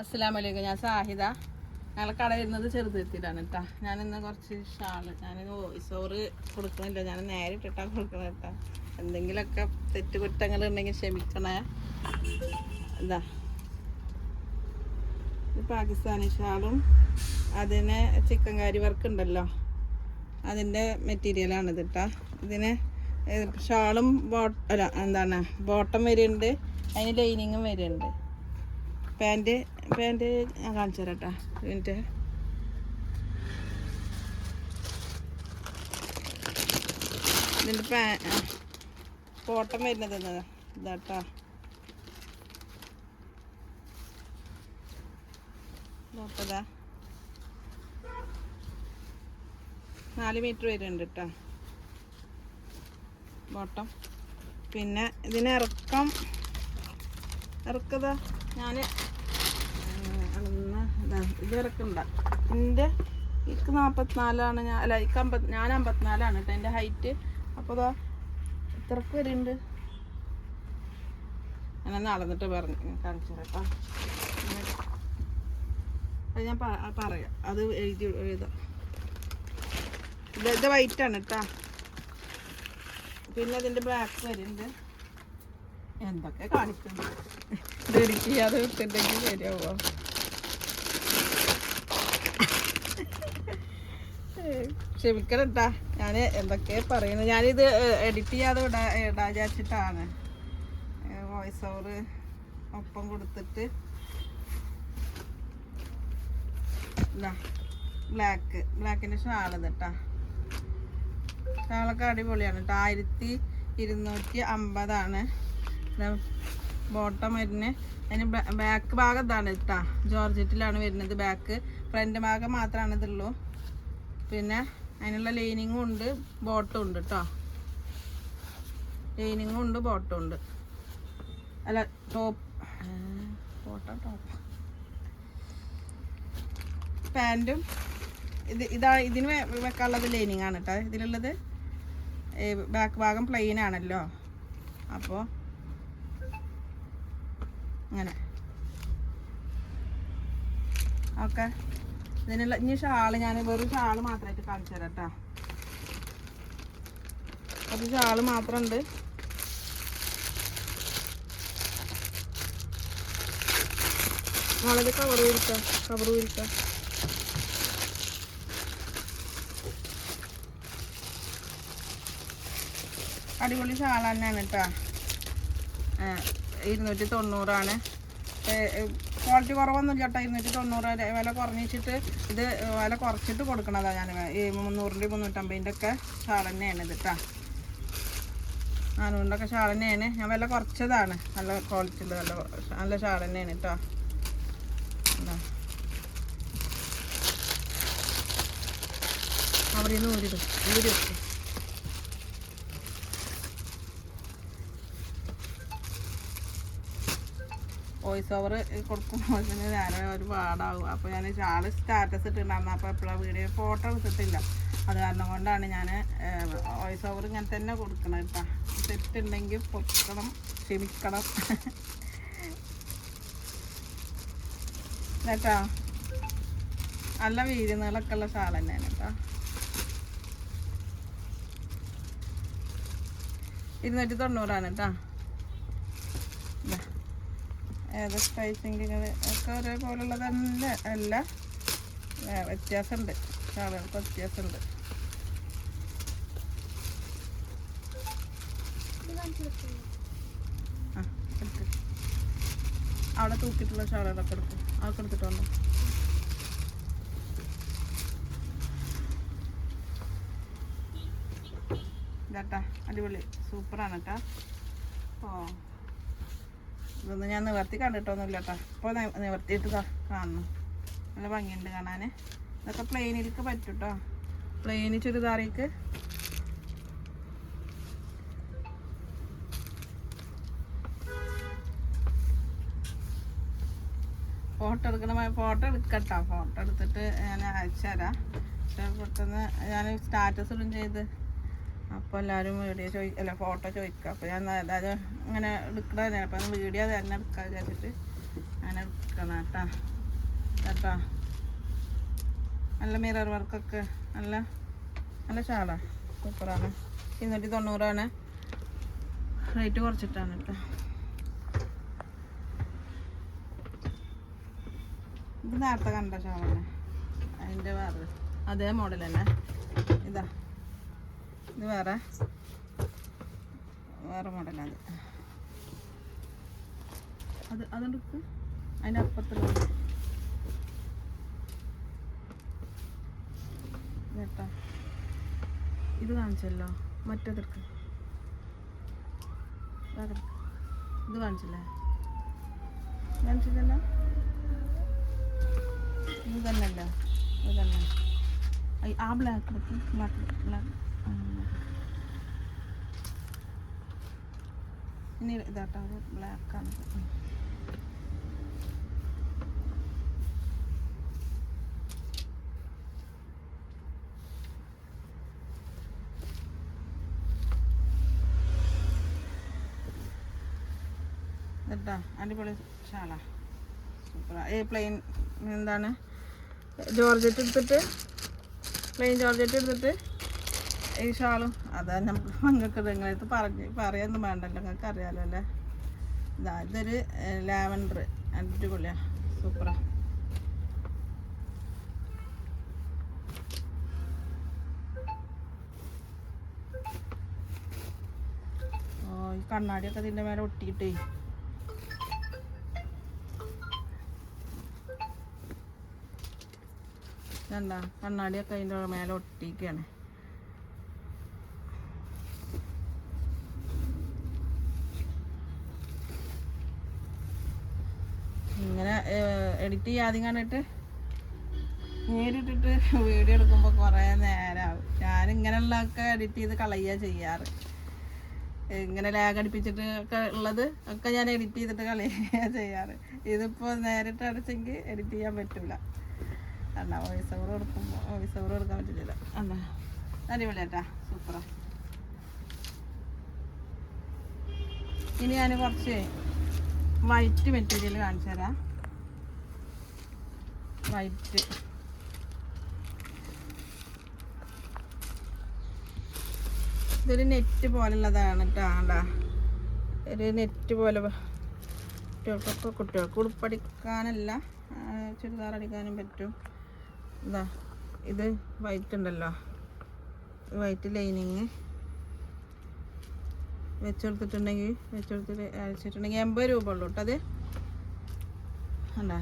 അസ്സലാമലൈക്കും. ഞാൻ സാഹിദ. ഞങ്ങളെ കട വരുന്നത് കേട്ടാ ഞാൻ ഇന്ന് കുറച്ച് ഷാൾ. ഞാൻ വോയിസ് ഓവർ ഞാൻ ഞാൻ ഇട്ടിട്ടാണ് കൊടുക്കുന്നത് കേട്ടാ എന്തെങ്കിലുമൊക്കെ തെറ്റുകുറ്റങ്ങൾ ഉണ്ടെങ്കിൽ ക്ഷമിക്കണേ. എന്താ? പാകിസ്ഥാനി ഷാളും അതിന് ചിക്കൻ കാരി വർക്ക് ഉണ്ടല്ലോ. അതിന്റെ മെറ്റീരിയലാണ് ഇത് കേട്ടാ ഇതിന് ഷാളും ബോ അല്ല എന്താണ് ബോട്ടം വരുന്നുണ്ട്. അതിന് ലൈനിങ്ങും വരുന്നുണ്ട്. പാന്റ് പാന്റ് ഞാൻ കാണിച്ചു തരാം കേട്ടോ ഇതിന്റെ ഇതിന്റെ പാ കോട്ടം വരുന്നത് ഇതാ ഇതാട്ടോ നോക്കതാ നാല് മീറ്റർ വരുന്നുണ്ട് കേട്ടോ ബോട്ടം. പിന്നെ ഇതിന് ഇറക്കം ഇറക്കതാ. ഞാൻ ഇതാ ഇറക്കണ്ട എന്റെ എനിക്ക് നാൽപ്പത്തിനാലാണ് ഞാൻ അല്ല എനിക്ക് അമ്പത് ഞാൻ അമ്പത്തിനാലാണ് കേട്ടോ എന്റെ ഹൈറ്റ് അപ്പോൾ ഇതാ ഇത്രക്ക് വരുന്നുണ്ട് ഞാനൊന്ന് നടന്നിട്ട് പറഞ്ഞു കാണിച്ചു അത് ഞാൻ പറയാം. അത് എഴുതി എഴുതാം. ഇത് ഇത് വൈറ്റ് ആണ് കേട്ടോ. പിന്നെ അതിന്റെ ബ്ലാക്ക് വരുന്നുണ്ട് എന്തൊക്കെ കാണിക്കുന്നു? ഇത് എനിക്ക് അത് വിട്ടിട്ടുണ്ടെങ്കിൽ ശരിയാവോ ക്ഷമിക്കണം കേട്ടാ ഞാൻ എന്തൊക്കെ പറയുന്നത് ഞാനിത് എഡിറ്റ് ചെയ്യാതെ ഇടാ ഇടാചാച്ചിട്ടാണ് വോയിസ് ഓവർ ഒപ്പം കൊടുത്തിട്ട്. ബ്ലാക്ക് ബ്ലാക്കിന്റെ ആളത് കേട്ടാ ഷാളൊക്കെ അടിപൊളിയാണ് കേട്ടോ ആയിരത്തി ഇരുന്നൂറ്റി അമ്പതാണ്. ബോട്ടം വരുന്നത് അതിന് ബാക്ക് ഭാഗം ഇതാണ് കേട്ടാ ജോർജറ്റിലാണ് വരുന്നത് ബാക്ക് ഫ്രണ്ട് ഭാഗം മാത്രമാണ് ഇതുള്ളൂ. പിന്നെ അതിനുള്ള ലൈനിങ്ങും ഉണ്ട് ബോട്ടും ഉണ്ട് കേട്ടോ ലൈനിങ്ങും ഉണ്ട് ബോട്ടും ഉണ്ട്. അല്ല ടോപ്പ് ബോട്ടോ ടോപ്പ് പാന്റും ഇത് ഇതാ ഇതിന് വെക്കാനുള്ളത് ലൈനിങ് ആണ് കേട്ടോ ഇതിലുള്ളത് ബാക്ക് ഭാഗം പ്ലെയിൻ ആണല്ലോ. അപ്പോൾ അങ്ങനെ. ഓക്കെ. ഇതിനുള്ള ഇനി ഷാൾ ഞാൻ വെറും ഷാൾ മാത്രമായിട്ട് കാണിച്ചു തരാം കേട്ടോ അത് ഷാൾ മാത്രമുണ്ട് നാളെ കവർ വിരിക്കാം കവർ വിരിക്കാം അടിപൊളി ഷാൾ തന്നെയാണ് കേട്ടോ ഇരുന്നൂറ്റി തൊണ്ണൂറാണ്. ക്വാളിറ്റി കുറവൊന്നും ചേട്ടാ ഇരുന്നൂറ്റി തൊണ്ണൂറ് വില കുറഞ്ഞിട്ട് ഇത് വില കുറച്ചിട്ട് കൊടുക്കണതാണ് ഞാൻ. ഈ മുന്നൂറിന്റെ മുന്നൂറ്റമ്പതിന്റെ ഒക്കെ ഷാൾ തന്നെയാണ് ഇത് കേട്ടോ നാനൂറിന്റെയൊക്കെ ഷാൾ തന്നെയാണ്. ഞാൻ വില കുറച്ചതാണ്. നല്ല ക്വാളിറ്റി ഉള്ള നല്ല നല്ല ഷാൾ തന്നെയാണ് കേട്ടോ നിന്ന് ഊരിടും. ഊരി വെക്കും വോയിസ് ഓവർ കൊടുക്കുമ്പോൾ തന്നെ ഞാൻ ഒരു പാടാകും അപ്പോൾ ഞാൻ ആൾ സ്റ്റാറ്റസ് ഇട്ടിട്ടുണ്ടായിരുന്നു. അപ്പോൾ എപ്പോഴാണ് വീഡിയോ ഫോട്ടോ എടുത്തിട്ടില്ല. അത് കാരണം കൊണ്ടാണ് ഞാൻ വോയിസ് ഓവർ ഇങ്ങനെ തന്നെ കൊടുക്കണം കേട്ടോ തെറ്റുണ്ടെങ്കിൽ പൊക്കണം ക്ഷമിക്കണം. കേട്ടോ നല്ല വീരുന്നുകളൊക്കെ ഉള്ള ഷാൾ തന്നെയാണ് കേട്ടോ ഇരുന്നൂറ്റി തൊണ്ണൂറാണ് കേട്ടോ ഏത് സ്പൈസിങ് ഒക്കെ ഒരേപോലുള്ളതല്ല അല്ല. ഏ, വ്യത്യാസമുണ്ട് ആളുകൾക്ക് വ്യത്യാസമുണ്ട് അവിടെ തൂക്കിയിട്ടുള്ള ഷാളുകളൊക്കെ എടുക്കും. അതൊക്കെ എടുത്തിട്ട് വന്നു. ഇതാട്ടാ അടിപൊളി. സൂപ്പറാണ് കേട്ടാ ഓ. ഇതൊന്നും ഞാൻ നിവർത്തി കണ്ടിട്ടൊന്നുമില്ല കേട്ടോ ഇപ്പോൾ നിവർത്തിയിട്ട് കാണുന്നു നല്ല ഭംഗിയുണ്ട് കാണാൻ ഇതൊക്കെ പ്ലെയിനിലേക്ക് പറ്റും കേട്ടോ പ്ലെയിന് ചുരിദാറിക്ക്. ഫോട്ടോ എടുക്കണ ഫോട്ടോ എടുക്കട്ടോ. ഫോട്ടോ എടുത്തിട്ട് ഞാൻ അയച്ചു തരാം പെട്ടെന്ന് ഞാൻ സ്റ്റാറ്റസ് ഇടും ചെയ്ത്. അപ്പോൾ എല്ലാവരും വീഡിയോ ചോദി അല്ല ഫോട്ടോ ചോദിക്കുക അപ്പോൾ ഞാൻ അതായത് ഇങ്ങനെ എടുക്കണ അപ്പം വീഡിയോ തന്നെ എടുക്കാൻ വിചാരിച്ചിട്ട് അങ്ങനെ എടുക്കണം കേട്ടാ കേട്ടോ? നല്ല മിറർ വർക്കൊക്കെ നല്ല നല്ല ചാളാ സൂപ്പറാണ്. ഇരുന്നൂറ്റി തൊണ്ണൂറാണ്. റേറ്റ് കുറച്ചിട്ടാണ് കേട്ടോ ഇത് നേരത്തെ കണ്ട ഷാളാണ് അതിന്റെ വേറെ അതേ മോഡൽ തന്നെ. ഇത് വേറെ. വേറെ മോഡലാണ് അത് അതുകൊണ്ട് അതിന്റെ അപ്പുറത്തുള്ള കേട്ടോ. ഇത് കാണിച്ചല്ലോ. മറ്റേതെടുക്ക്. ഇത് കാണിച്ചില്ലേ? കാണിച്ചില്ലല്ലോ? ഇത് തന്നെയല്ലോ? ഇത് തന്നെ ആ ബ്ലാക്ക് ബ്ലാക്ക് ബ്ലാക്ക് ഇനി ഇതാട്ടോ അത് ബ്ലാക്കാണ് കേട്ടോ അടിപൊളി ഷാള സൂപ്പർ ഈ പ്ലെയിൻ എന്താണ്? ജോർജറ്റ് എടുത്തിട്ട് പ്ലെയിൻ ജോർജറ്റ് എടുത്തിട്ട് ഈ ഷാളും അതാ നമുക്ക് നിങ്ങൾക്ക് നിങ്ങളടുത്ത് പറഞ്ഞ് പറയാനൊന്നും വേണ്ടല്ലോ നിങ്ങൾക്ക് അറിയാലോ അല്ലേ? ഇതാ ഇതൊരു ലാവൻഡർ അടിപൊളിയാ സൂപ്പറാ. ഓ ഈ കണ്ണാടിയൊക്കെ ഇതിന്റെ മേലെ ഒട്ടിയിട്ടേ. കണ്ണാടിയൊക്കെ അതിന്റെ മേലെ ഒട്ടിക്കുകയാണ് ഇങ്ങനെ എഡിറ്റ് ആദ്യം കണ്ടിട്ട് നേരിട്ടിട്ട് വീഡിയോ എടുക്കുമ്പോൾ കുറേ നേരമാവും ഞാൻ ഇങ്ങനെയുള്ളതൊക്കെ എഡിറ്റ് ചെയ്ത് കളയുക ചെയ്യാറ്. ഇങ്ങനെ ലാഗ് അടിപ്പിച്ചിട്ട് ഒക്കെ ഉള്ളത് ഒക്കെ ഞാൻ എഡിറ്റ് ചെയ്തിട്ട് കളയുക ചെയ്യാറ്. ഇതിപ്പോൾ നേരിട്ട് അടച്ചെങ്കിൽ എഡിറ്റ് ചെയ്യാൻ പറ്റില്ല അല്ല വോയിസ് ഓവർ കൊടുക്കുമ്പോൾ വോയിസ് ഓവർ കൊടുക്കാൻ പറ്റില്ല അല്ല അടിപൊളിയാട്ടാ സൂപ്പറാ. ഇനി ഞാൻ കുറച്ച് വൈറ്റ് മെറ്റീരിയൽ കാണിച്ചു തരാം വൈറ്റ്. ഇതൊരു നെറ്റ് പോലുള്ളതാണ് കേട്ടോ ഒരു നെറ്റ് പോലെ കുട്ടികൾക്കൊക്കെ കുട്ടികൾക്ക് ഉടുപ്പടിക്കാനല്ല ചുരിദാർ അടിക്കാനും പറ്റും. ഇതാ ഇത് വൈറ്റ് ഉണ്ടല്ലോ. വൈറ്റ് ലൈനിങ് വെച്ചെടുത്തിട്ടുണ്ടെങ്കിൽ വെച്ചെടുത്തിട്ട് അയച്ചിട്ടുണ്ടെങ്കിൽ എൺപത് രൂപ ഉള്ളൂ കേട്ടോ അത്. ഉണ്ടാ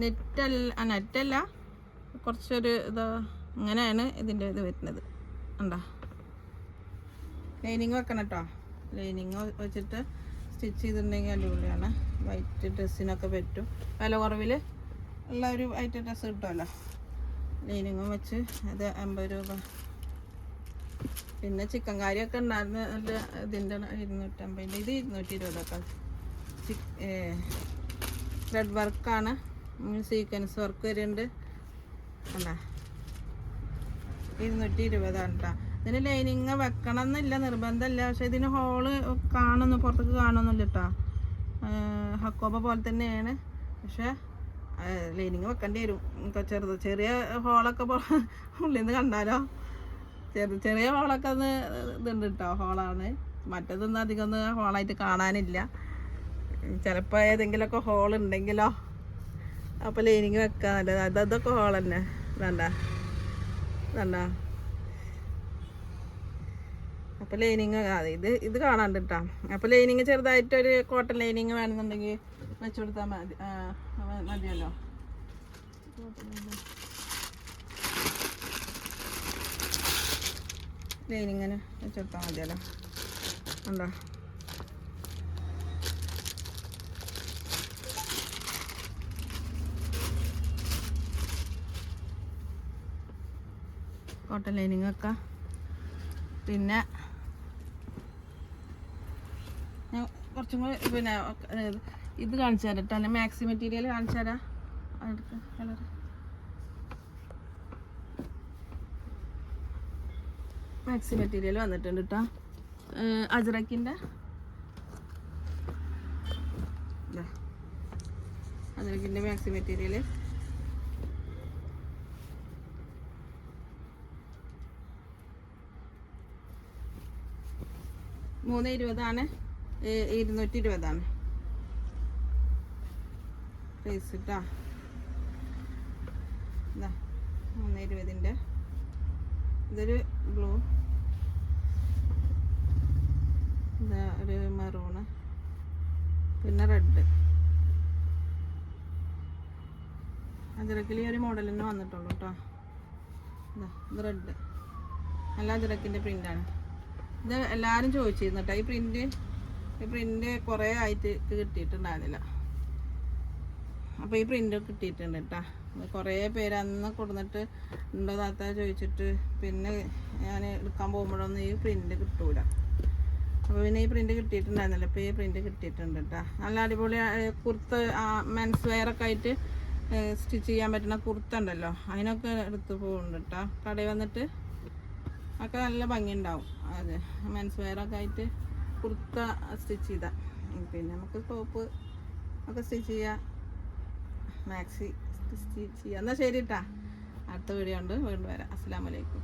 നെറ്റല്ല നെറ്റല്ല. കുറച്ചൊരു ഇതാ ഇങ്ങനെയാണ് ഇതിന്റെ ഇത് വരുന്നത്. ഉണ്ടോ ലൈനിങ് വെക്കണം കേട്ടോ ലൈനിങ് വെച്ചിട്ട് സ്റ്റിച്ച് ചെയ്തിട്ടുണ്ടെങ്കിൽ അടിപൊളിയാണ്. വൈറ്റ് ഡ്രസ്സിനൊക്കെ പറ്റും. വില കുറവിൽ ഉള്ള ഒരു വൈറ്റ് ഡ്രസ്സ് കിട്ടുമല്ലോ ലൈനിങ്ങും വെച്ച് അത് അമ്പത് രൂപ. പിന്നെ ചിക്കൻ കാരിയൊക്കെ ഉണ്ടായിരുന്നു. നല്ല ഇതിന്റെ ഇരുന്നൂറ്റമ്പതിന്റെ ഇത് ഇരുന്നൂറ്റി ഇരുപതൊക്കെ ത്രെഡ് വർക്കാണ് സീക്വൻസ് വർക്ക് വരുന്നുണ്ട്. അല്ല ഇരുന്നൂറ്റി ഇരുപതാണ് കേട്ടോ ഇതിന് ലൈനിങ് വെക്കണം എന്നില്ല നിർബന്ധമില്ല. പക്ഷെ ഇതിന് ഹോൾ കാണുന്നു പുറത്തേക്ക് കാണുന്നില്ല കേട്ടോ ഹക്കോബ പോലെ തന്നെയാണ്. പക്ഷെ ലൈനിങ് വെക്കേണ്ടി വരും. ചെറുത് ചെറിയ ഹോളൊക്കെ ഉള്ളിൽ നിന്ന് കണ്ടാലോ? ചെറു ചെറിയ ഹോളൊക്കെ ഒന്ന് ഇതുണ്ട് കേട്ടോ ഹോളാണ് മറ്റേതൊന്നും അധികം ഒന്ന് ഹോളായിട്ട് കാണാനില്ല. ചിലപ്പോൾ ഏതെങ്കിലുമൊക്കെ ഹോൾ ഉണ്ടെങ്കിലോ? അപ്പോൾ ലൈനിങ് വെക്കാൻ നല്ലത്. അത് അതൊക്കെ ഹോൾ തന്നെ. വേണ്ട. വേണ്ട. അപ്പോൾ ലൈനിങ് ഇത് ഇത് കാണാണ്ട് കേട്ടോ അപ്പോൾ ലൈനിങ് ചെറുതായിട്ടൊരു കോട്ടൺ ലൈനിങ് വേണമെന്നുണ്ടെങ്കിൽ വെച്ച് കൊടുത്താൽ മതി. മതിയല്ലോ. ലൈനിങ്ങനെ വെച്ച് മതിയല്ലോ. ഉണ്ടോ കോട്ടൺ ലൈനിങ് ഒക്കെ. പിന്നെ ഞാൻ കുറച്ചും കൂടി പിന്നെ ഇത് കാണിച്ചു തരാം കേട്ടോ. അല്ലെ മാക്സി മെറ്റീരിയൽ കാണിച്ചു തരാം. മാക്സി മെറ്റീരിയൽ വന്നിട്ടുണ്ട് കേട്ടോ. അജറക്കിന്റെ അതിനൊക്കെ മാക്സി മെറ്റീരിയൽ മൂന്ന് ഇരുപതാണ്. ഇരുന്നൂറ്റി ഇരുപതാണ് പ്രൈസ് കേട്ടോ മൂന്ന് ഇരുപതിന്റെ. ഇതൊരു ബ്ലൂ. ഇതാ ഒരു മെറൂണ് പിന്നെ റെഡ് അതിരക്കിൽ ഈ ഒരു മോഡൽ തന്നെ വന്നിട്ടുള്ളൂ കേട്ടോ ഇത് റെഡ് നല്ല അതിരക്കിന്റെ പ്രിന്റാണ് ഇത് എല്ലാവരും ചോദിച്ചിരുന്നു കേട്ടോ ഈ പ്രിന്റ് ഈ പ്രിന്റ് കുറേ ആയിട്ട് കിട്ടിയിട്ടുണ്ടായിരുന്നില്ല. അപ്പോൾ ഈ പ്രിന്റ് കിട്ടിയിട്ടുണ്ട് കേട്ടോ കുറേ പേര് അന്ന് കൊടുന്നിട്ട് ഉണ്ടോ താത്ത ചോദിച്ചിട്ട് പിന്നെ ഞാൻ എടുക്കാൻ പോകുമ്പോഴൊന്നും ഈ പ്രിന്റ് കിട്ടൂല. അപ്പോൾ പിന്നെ ഈ പ്രിന്റ് കിട്ടിയിട്ടുണ്ടായിരുന്നില്ല. ഇപ്പോൾ ഈ പ്രിന്റ് കിട്ടിയിട്ടുണ്ട് കേട്ടോ നല്ല അടിപൊളി കുർത്ത മെൻസ് വെയറൊക്കെ ആയിട്ട് സ്റ്റിച്ച് ചെയ്യാൻ പറ്റുന്ന കുർത്ത ഉണ്ടല്ലോ. അതിനൊക്കെ എടുത്ത് പോകുന്നുണ്ട് കേട്ടോ കടയിൽ വന്നിട്ട് ഒക്കെ നല്ല ഭംഗിയുണ്ടാവും. അത് മെൻസ് വെയറൊക്കെ ആയിട്ട് കുർത്ത സ്റ്റിച്ച് ചെയ്താൽ പിന്നെ നമുക്ക് ടോപ്പ് ഒക്കെ സ്റ്റിച്ച് ചെയ്യാം. മാക്സി സ്റ്റിച്ച് ചെയ്യാം. എന്നാൽ ശരി കേട്ടാ അടുത്ത വീഡിയോ ഉണ്ട്. വീണ്ടും വരാം. അസ്സാം വലൈക്കും